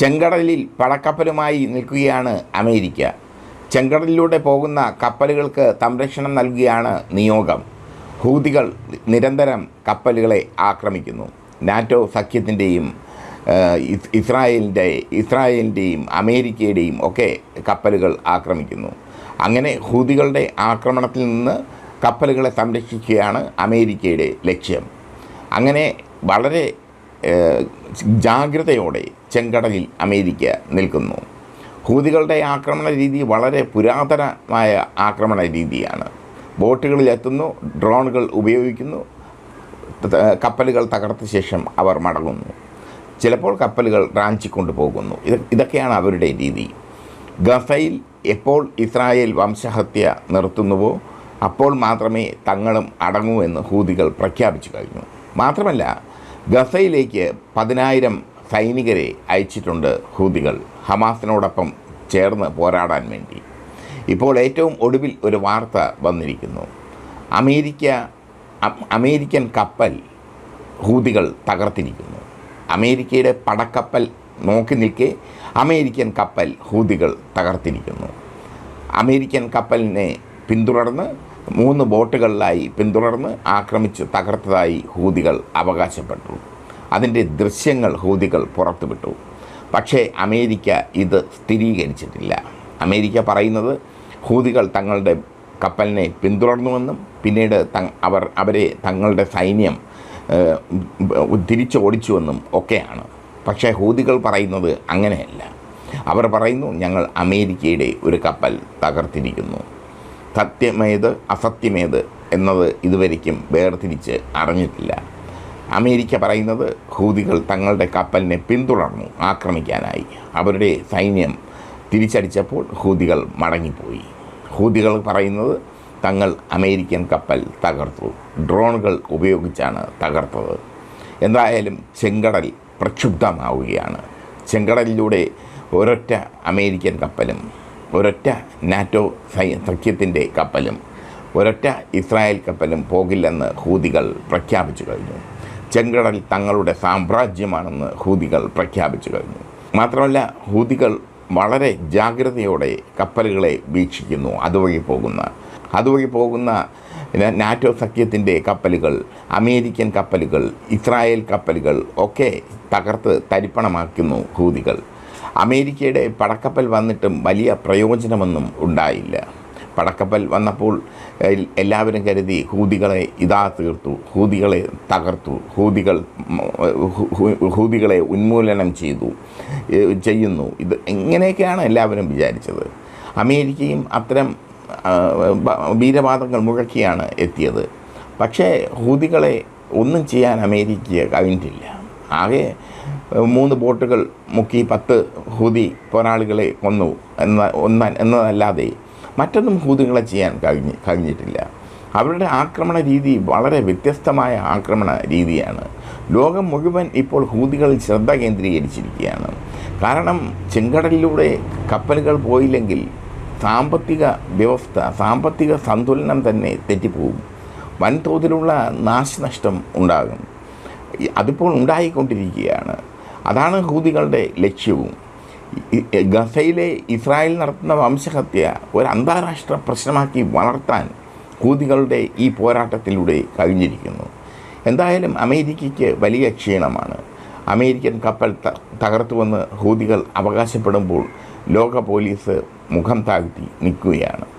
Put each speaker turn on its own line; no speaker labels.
ചെങ്കടലിൽ പടക്കപ്പലുമായി നിൽക്കുകയാണ് അമേരിക്ക. ചെങ്കടലിലൂടെ പോകുന്ന കപ്പലുകൾക്ക് സംരക്ഷണം നൽകുകയാണ് നിയോഗം. ഹൂതികൾ നിരന്തരം കപ്പലുകളെ ആക്രമിക്കുന്നു. നാറ്റോ സഖ്യത്തിന്റെയും ഇസ്രായേലിന്റെ ഇസ്രായേലിന്റെയും അമേരിക്കയുടെയും ഒക്കെ കപ്പലുകൾ ആക്രമിക്കുന്നു. അങ്ങനെ ഹൂതികളുടെ ആക്രമണത്തിൽ നിന്ന് കപ്പലുകളെ സംരക്ഷിക്കുകയാണ് അമേരിക്കയുടെ ലക്ഷ്യം. അങ്ങനെ വളരെ ജാഗ്രതയോടെ ചെങ്കടലിൽ അമേരിക്ക നിൽക്കുന്നു. ഹൂതികളുടെ ആക്രമണ രീതി വളരെ പുരാതനമായ ആക്രമണ രീതിയാണ്. ബോട്ടുകളിൽ എത്തുന്നു ഡ്രോണുകൾ ഉപയോഗിക്കുന്നു കപ്പലുകൾ തകർത്ത ശേഷം അവർ മടങ്ങുന്നു. ചിലപ്പോൾ കപ്പലുകൾ റാഞ്ചി കൊണ്ടുപോകുന്നു. ഇത് ഇതൊക്കെയാണ് അവരുടെ രീതി. ഗഫയിൽ എപ്പോൾ ഇസ്രായേൽ വംശഹത്യ നിർത്തുന്നുവോ അപ്പോൾ മാത്രമേ തങ്ങളും അടങ്ങൂ എന്ന് ഹൂതികൾ പ്രഖ്യാപിച്ചു കഴിഞ്ഞു. മാത്രമല്ല ഗസയിലേക്ക് പതിനായിരം സൈനികരെ അയച്ചിട്ടുണ്ട് ഹൂതികൾ. ഹമാസിനോടൊപ്പം ചേർന്ന് പോരാടാൻ വേണ്ടി. ഇപ്പോൾ ഏറ്റവും ഒടുവിൽ ഒരു വാർത്ത വന്നിരിക്കുന്നു. അമേരിക്ക അമേരിക്കൻ കപ്പൽ ഹൂതികൾ തകർത്തിരിക്കുന്നു. അമേരിക്കയുടെ പടക്കപ്പൽ നോക്കി നിൽക്കെ അമേരിക്കൻ കപ്പൽ ഹൂതികൾ തകർത്തിരിക്കുന്നു. അമേരിക്കൻ കപ്പലിനെ പിന്തുടർന്ന് മൂന്ന് ബോട്ടുകളിലായി പിന്തുടർന്ന് ആക്രമിച്ച് തകർത്തതായി ഹൂതികൾ അവകാശപ്പെട്ടു. അതിന്റെ ദൃശ്യങ്ങൾ ഹൂതികൾ പുറത്തുവിട്ടു. പക്ഷേ അമേരിക്ക ഇത് സ്ഥിരീകരിച്ചിട്ടില്ല. അമേരിക്ക പറയുന്നത് ഹൂതികൾ തങ്ങളുടെ കപ്പലിനെ പിന്തുടർന്നുവെന്നും പിന്നീട് അവർ അവരെ തങ്ങളുടെ സൈന്യം തിരിച്ചോടിച്ചുവെന്നും ഒക്കെയാണ്. പക്ഷേ ഹൂതികൾ പറയുന്നത് അങ്ങനെയല്ല. അവർ പറയുന്നു ഞങ്ങൾ അമേരിക്കയുടെ ഒരു കപ്പൽ തകർത്തിരിക്കുന്നു. സത്യമേത് അസത്യമേത് എന്നത് ഇതുവരയ്ക്കും വേർതിരിച്ച് അറിഞ്ഞിട്ടില്ല. അമേരിക്ക പറയുന്നത് ഹൂതികൾ തങ്ങളുടെ കപ്പലിനെ പിന്തുടർന്നു ആക്രമിക്കാനായി. അവരുടെ സൈന്യം തിരിച്ചടിച്ചപ്പോൾ ഹൂതികൾ മടങ്ങിപ്പോയി. ഹൂതികൾ പറയുന്നത് തങ്ങൾ അമേരിക്കൻ കപ്പൽ തകർത്തു. ഡ്രോണുകൾ ഉപയോഗിച്ചാണ് തകർത്തത്. എന്തായാലും ചെങ്കടൽ പ്രക്ഷുബ്ധമാവുകയാണ്. ചെങ്കടലിലൂടെ ഒരൊറ്റ അമേരിക്കൻ കപ്പലും ഒരൊറ്റ നാറ്റോ സഖ്യത്തിന്റെ കപ്പലും ഒരൊറ്റ ഇസ്രായേൽ കപ്പലും പോകില്ലെന്ന് ഹൂതികൾ പ്രഖ്യാപിച്ചു കഴിഞ്ഞു. ചെങ്കടൽ തങ്ങളുടെ സാമ്രാജ്യമാണെന്ന് ഹൂതികൾ പ്രഖ്യാപിച്ചു കഴിഞ്ഞു. മാത്രമല്ല ഹൂതികൾ വളരെ ജാഗ്രതയോടെ കപ്പലുകളെ വീക്ഷിക്കുന്നു. അതുവഴി പോകുന്ന അതുവഴി പോകുന്ന നാറ്റോ സഖ്യത്തിന്റെ കപ്പലുകൾ അമേരിക്കൻ കപ്പലുകൾ ഇസ്രായേൽ കപ്പലുകൾ ഒക്കെ തകർത്ത് തരിപ്പണമാക്കുന്നു ഹൂതികൾ. അമേരിക്കയുടെ പടക്കപ്പൽ വന്നിട്ടും വലിയ പ്രയോജനമൊന്നും ഉണ്ടായില്ല. പടക്കപ്പൽ വന്നപ്പോൾ എല്ലാവരും കരുതി ഹൂതികളെ ഇതാ തീർത്തു ഹൂതികളെ തകർത്തു ഹൂതികൾ ഹൂതികളെ ഉന്മൂലനം ചെയ്തു ചെയ്യുന്നു. ഇത് ഇങ്ങനെയൊക്കെയാണ് എല്ലാവരും വിചാരിച്ചത്. അമേരിക്കയും അത്തരം വീരവാദങ്ങൾ മുഴക്കിയാണ് എത്തിയത്. പക്ഷേ ഹൂതികളെ ഒന്നും ചെയ്യാൻ അമേരിക്കയെ കഴിഞ്ഞിട്ടില്ല ആകെ മൂന്ന് ബോട്ടുകൾ മുക്കി പത്ത് ഹൂതി പോരാളികളെ കൊന്നു. എന്ന ഒന്ന എന്നതല്ലാതെ മറ്റൊന്നും ഹൂതികളെ ചെയ്യാൻ കഴിഞ്ഞ് കഴിഞ്ഞിട്ടില്ല. അവരുടെ ആക്രമണ രീതി വളരെ വ്യത്യസ്തമായ ആക്രമണ രീതിയാണ്. ലോകം മുഴുവൻ ഇപ്പോൾ ഹൂതികളിൽ ശ്രദ്ധ കേന്ദ്രീകരിച്ചിരിക്കുകയാണ്. കാരണം ചെങ്കടലിലൂടെ കപ്പലുകൾ പോയില്ലെങ്കിൽ സാമ്പത്തിക വ്യവസ്ഥ സാമ്പത്തിക സന്തുലനം തന്നെ തെറ്റിപ്പോകും. വൻതോതിലുള്ള നാശനഷ്ടം ഉണ്ടാകും. അതിപ്പോൾ ഉണ്ടായിക്കൊണ്ടിരിക്കുകയാണ്. അതാണ് ഹൂതികളുടെ ലക്ഷ്യവും. ഗസയിലെ ഇസ്രായേൽ നടത്തുന്ന വംശഹത്യ ഒരു അന്താരാഷ്ട്ര പ്രശ്നമാക്കി വളർത്താൻ ഹൂതികളുടെ ഈ പോരാട്ടത്തിലൂടെ കഴിഞ്ഞിരിക്കുന്നു. എന്തായാലും അമേരിക്കയ്ക്ക് വലിയ ക്ഷീണമാണ്. അമേരിക്കൻ കപ്പൽ ത- തകർത്തുവെന്ന് ഹൂതികൾ അവകാശപ്പെടുമ്പോൾ ലോക പോലീസ് മുഖം താഴ്ത്തി നിൽക്കുകയാണ്.